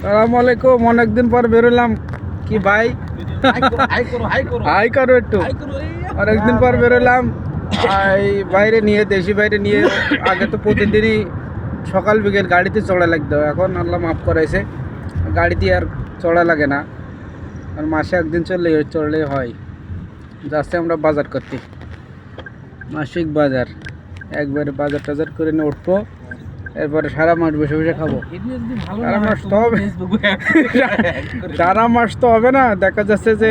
সালাম আলাইকুম অনেকদিন পর বেরোলাম কি ভাই? হাই করো একটু। অনেকদিন পর বেরোলাম এই বাইরে নিয়ে দেশি বাইরে নিয়ে। আগে তো প্রতিদিনই সকাল বিকেল গাড়িতে চড়া লাগতো এখন আল্লাহ মাফ করাইছে। গাড়িতে আর চড়া লাগে না। আর মাসে একদিন চললে চড়লে হয়। যাচ্ছে আমরা বাজার করতে। মাসিক বাজার। একবারে বাজার টাজার করে নিয়ে উঠবো। এরপরে সারা মাস বসে বসে খাব। সারা মাস তো হবে। সারা মাস তো হবে না দেখা যাচ্ছে যে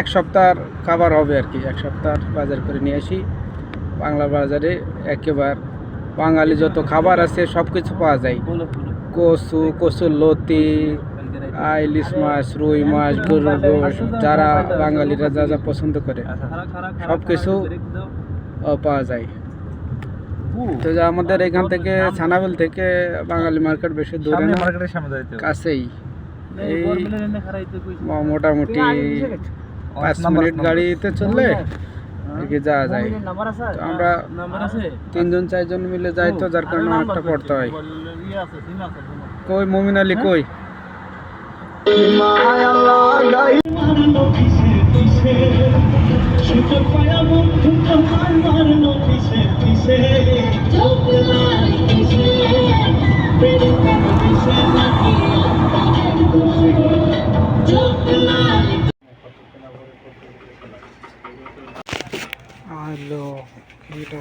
এক সপ্তাহ খাবার হবে আর কি। এক সপ্তাহ বাজার করে নিয়ে আসি। বাংলা বাজারে একেবার বাঙালি যত খাবার আছে সব কিছু পাওয়া যায়। কচু কচুর লতি ইলিশ মাছ রুই মাছ গরুর গোশ যারা বাঙালিরা যা যা পছন্দ করে সব কিছু পাওয়া যায়। তো যা আমাদের এখান থেকে ছানাবেল থেকে বাঙালি মার্কেট বেশি দূরে না কাছেই। এই মোটামুটি পাঁচ মিনিট গাড়িতে চললে এদিকে যাওয়া যায়। তো আমরা তিনজন চারজন মিলে যাই তো যার কারণে অনেকটা পড়তে হয়। কই মমিন আলী কই? আলো এটা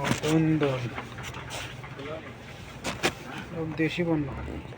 সব দেশি পঞ্চাশ